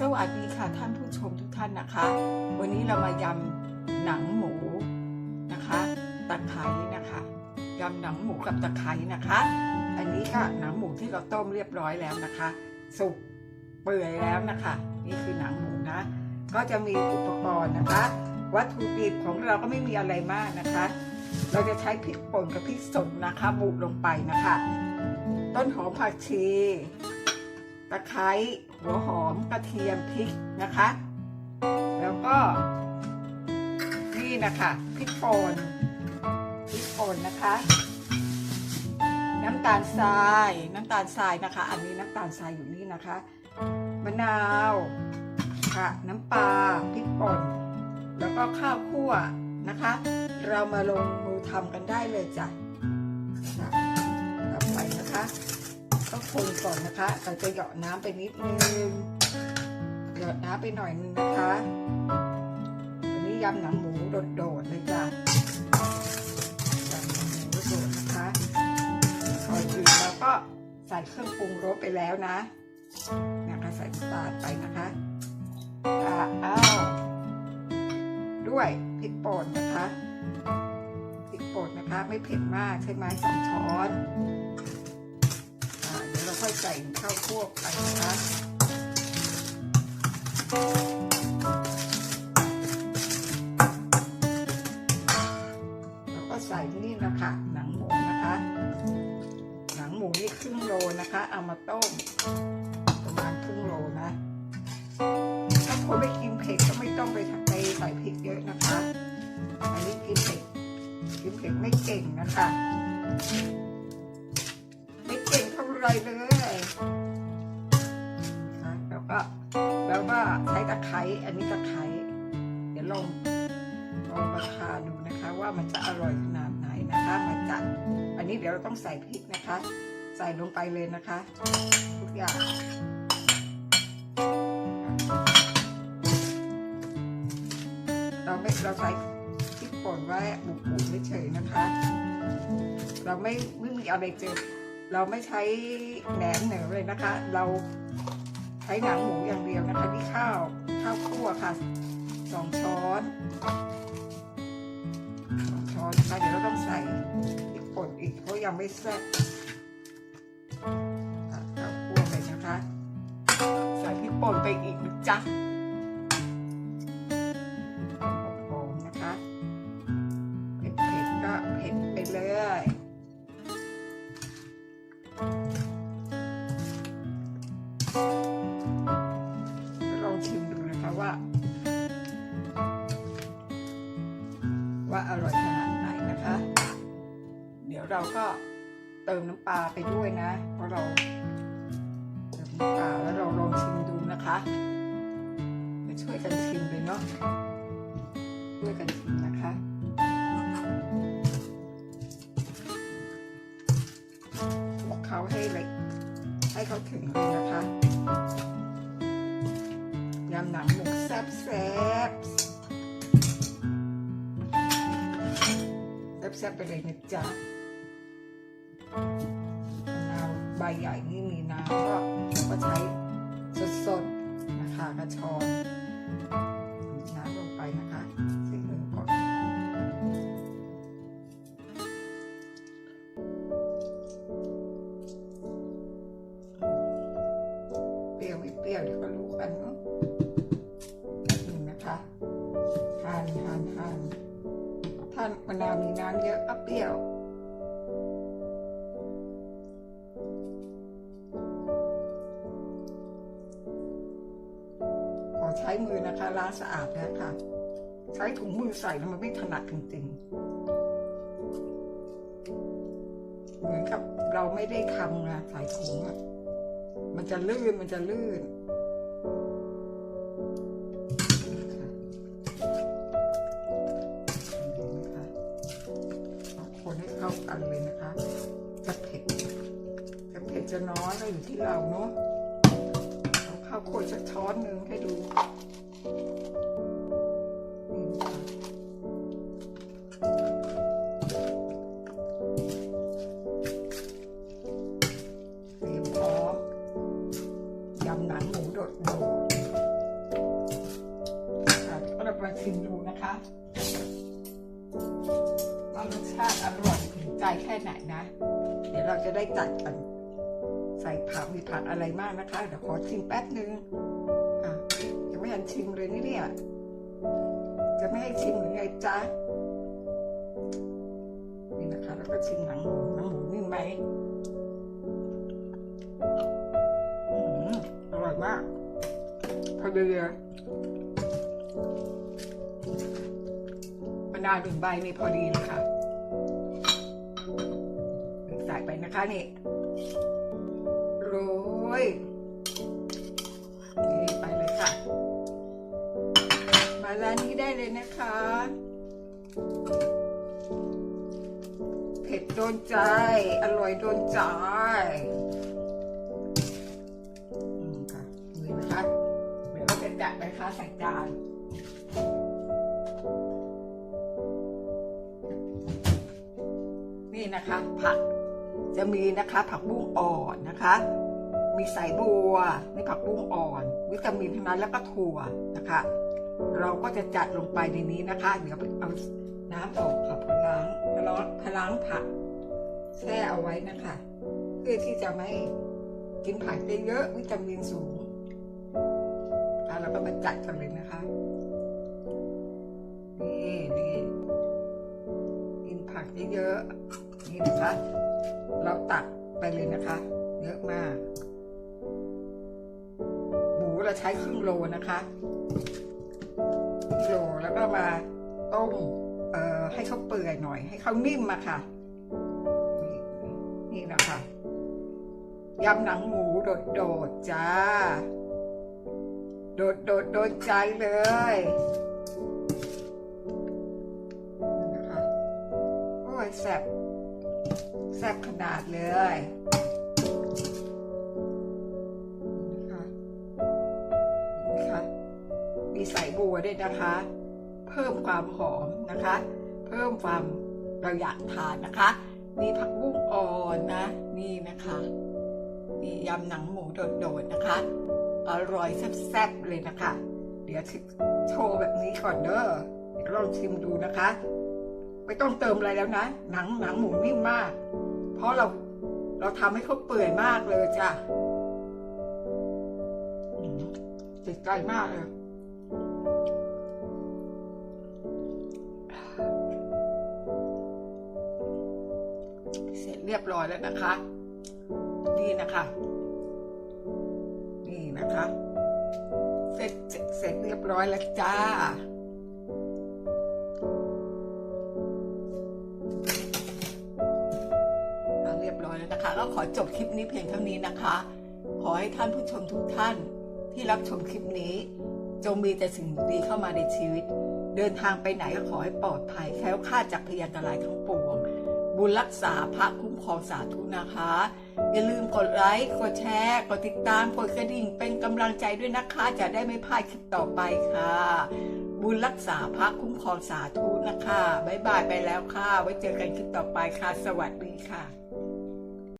สวัสดีค่ะท่านผู้ชมทุกท่านนะคะ วันนี้เรามายำหนังหมูนะคะตะไคร้นะคะยำหนังหมูกับตะไคร้นะคะ อันนี้ก็หนังหมูที่เราต้มเรียบร้อยแล้วนะคะ สุกเปื่อยแล้วนะคะ นี่คือหนังหมูนะ ก็จะมีอุปกรณ์นะคะ วัตถุดิบของเราก็ไม่มีอะไรมากนะคะ เราจะใช้พริกป่นกับพริกสดนะคะบุลงไปนะคะ ต้นหอมผักชี ตะไคร้ หัวหอมกระเทียมพริกนะคะ แล้วก็ นี่นะคะพริกป่นพริกป่นนะคะ น้ำตาลทรายน้ำตาลทรายนะคะ อันนี้น้ำตาลทรายอยู่นี่นะคะมะนาวค่ะน้ำปลาพริกป่นแล้วก็ข้าวคั่วนะคะ เรามาลงมือทำกันได้เลยจ้ะค่ะทำไปนะคะ คนก่อนนะคะเราจะหยอดน้ำไปนิดนึงหยอดน้ำไปหน่อยนึงนะคะวันนี้ยำหนังหมูโดดๆเลยจ้ะยำหนังหมูโดดนะคะก่อนอื่นเราก็ใส่เครื่องปรุงรสไปแล้วนะนะคะใส่น้ำตาลไปนะคะอ่าอ้าวด้วยพริกป่นนะคะพริกป่นนะคะ ไม่เผ็ดมากใช่ไหมสองช้อน ค่อยใส่ข้าวคั่วไปนะคะแล้วก็ใส่นี่นะคะ หนังหมูนะคะ หนังหมูนี่ครึ่งโลนะคะ เอามาต้ม ประมาณครึ่งโลนะ ถ้าคนไม่กินเผ็ดก็ไม่ต้องไปไปใส่พริกเยอะนะคะ อันนี้กินเผ็ดกินเผ็ดไม่เก่งนะคะ ไม่เก่งเท่าไรเลย อันนี้ตะไคร้เดี๋ยวลองลองราคาดูนะคะ ว่ามันจะอร่อยขนาดไหนนะคะ มาจัด อันนี้เดี๋ยวเราต้องใส่พริกนะคะ ใส่ลงไปเลยนะคะ ทุกอย่างเราไม่เราใส่พริกป่นไว้บุบๆเฉยๆนะคะ เราไม่ไม่มีอะไรเจอเราไม่ใช้แหนมเหนือเลยนะคะ เราใช้หนังหมูอย่างเดียวนะคะที่ข้าว ข้าวคั่วค่ะสองช้อนสองช้อนนะคะเดี๋ยวเราต้องใส่พริกป่นอีกเพราะยังไม่แซ่บข้าวคั่วไปนะคะ ใส่พริกป่นไปอีกนะจ๊ะ ว่าอร่อยขนาดไหนนะคะ เดี๋ยวเราก็เติมน้ำปลาไปด้วยนะ เพราะเราเติมน้ำปลาแล้วเราลองชิมดูนะคะมาช่วยกันชิมเลยเนาะช่วยกันชิมนะำหนังหมูแซ่บแซ่บแซ่บแซบไปเลยนะจ๊ะมะนาวใบใหญ่นี่มีน้ำก็เราก็ใช้สดๆ นะคะกระชอน ถ้ามะนาวมีน้ำเยอะก็เปรี้ยวขอใช้มือนะคะล้างสะอาดแล้วค่ะ ใช้ถุงมือใส่แล้วมันไม่ถนัดจริงๆ เหมือนกับเราไม่ได้ทำนะใส่ถุงอะมันจะลื่นมันจะลื่น เข้ากันเลยนะคะจะเผ็ดจะเผ็ดจะน้อยก็อยู่ที่เราเนาะเอาข้าวโคยสักช้อนหนึ่งให้ดู นนะ เดี๋ยวเราจะได้จัดกัน ใส่ผักมีผักอะไรมากนะคะ เดี๋ยวขอชิมแป๊บนึงอะยังไม่ทันชิมเลยนี่เนี่ยจะไม่ให้ชิมหรือไงจ๊ะนี่นะคะ แล้วก็ชิมหนังหมูหนังหมูนิ่มไหมอร่อยมากพอดีเลยมะนาวหนึ่งใบนี่พอดีเลยค่ะ นะคะนี่โรยนี่ไปเลยค่ะ มาร้านนี้ได้เลยนะคะ เผ็ดโดนใจ อร่อยโดนใจอืมค่ะนี่นะคะเดี๋ยวจะจัดไปค่ะใส่จานนี่นะคะ ผัก จะมีนะคะผักบุ้งอ่อนนะคะ มีสายบัวนี่ผักบุ้งอ่อน วิตามินทั้งนั้นแล้วก็ถั่วนะคะ เราก็จะจัดลงไปในนี้นะคะ เดี๋ยวเอาน้ำออกค่ะพล้างพล้างพล้างผักแช่เอาไว้นะคะ เพื่อที่จะไม่กินผักได้เยอะวิตามินสูงค่ะแล้วก็มาจัดกันเลยนะคะนี่นี่กินผักเยอะๆนี่นะคะ เราตักไปเลยนะคะ เยอะมากหมูเราใช้ครึ่งโลนะคะโลแล้วก็มาต้มเอ่อให้เขาเปื่อยหน่อย ให้เขานิ่มมาค่ะ นี่นะคะยำหนังหมูโดดโดดๆจ้า โดดโดดโดนใจเลยนะคะโอ้ยแซ่บ แซ่บขนาดเลยนะคะนะคะมีใส่บัวด้วยนะคะ เพิ่มความหอมนะคะ เพิ่มความเราอยากทานนะคะมีผักบุ้งอ่อนนะ นี่นะคะนี่ยำหนังหมูโดดๆนะคะ อร่อยแซ่บๆเลยนะคะ เดี๋ยวโชว์แบบนี้ก่อนเด้อเดี๋ยวลองชิมดูนะคะ ไม่ต้องเติมอะไรแล้วนะ หนังหนังหมูนิ่มมาก เพราะเราเราทำให้เขาเปื่อยมากเลยจ้ะติดใจมากเลยเสร็จเรียบร้อยแล้วนะคะ นี่นะคะ นี่นะคะ เสร็จเสร็จเสร็จเรียบร้อยแล้วจ้า นะคะ ก็ขอจบคลิปนี้เพียงเท่านี้นะคะ ขอให้ท่านผู้ชมทุกท่านที่รับชมคลิปนี้ จงมีแต่สิ่งดีเข้ามาในชีวิต เดินทางไปไหนก็ขอให้ปลอดภัยแคล้วคลาดจากพยันตรายทั้งปวง บุญรักษาพระคุ้มครองสาธุนะคะ อย่าลืมกดไลค์กดแชร์กดติดตามกดกระดิ่งเป็นกำลังใจด้วยนะคะ จะได้ไม่พลาดคลิปต่อไปค่ะ บุญรักษาพระคุ้มครองสาธุนะคะบ๊ายบายไปแล้วค่ะ ไว้เจอกันคลิปต่อไปค่ะ สวัสดีค่ะ